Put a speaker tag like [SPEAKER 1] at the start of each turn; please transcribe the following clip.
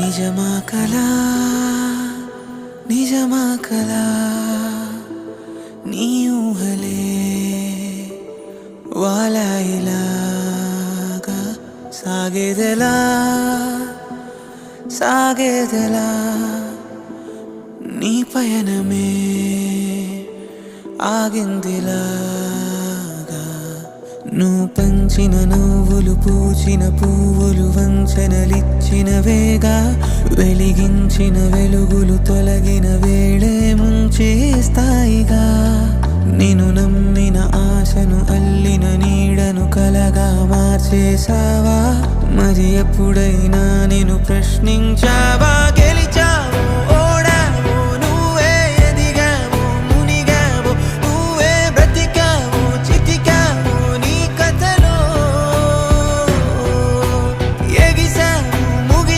[SPEAKER 1] నిజమా కలా? నిజమా కలా? నీ ఊహలే వాలాయిలాగా సాగేదెలా? సాగేదెలా? నీ పయనమే ఆగిందిలాగా? నువ్వు పంచిన నువ్వులు పూచిన పువ్వులు వంచనలిచ్చిన వేగా వెలిగించిన వెలుగులు తొలగిన వేళే ముంచేస్తాయిగా నేను నమ్మిన ఆశను అల్లిన నీడను కలగా మార్చేసావా మరి ఎప్పుడైనా నేను ప్రశ్నించావా?